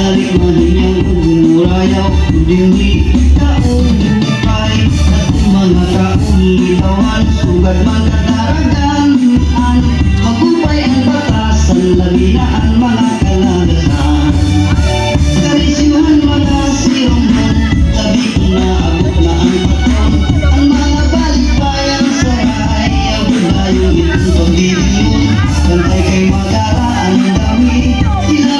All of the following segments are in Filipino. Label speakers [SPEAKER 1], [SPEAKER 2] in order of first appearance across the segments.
[SPEAKER 1] Tali mo din yung gumulayaw, hindi taong kaulitawan Sugad magkadaragan Magupay ang batasan Labi na ang mga kalagasan Karisyuhan mga sirungan Sabi ko na abot na ang patron. Ang mga balikbayan sa ayaw na yung itong pagbibiyon Bantay kay magara ang dami Sinapag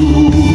[SPEAKER 1] you.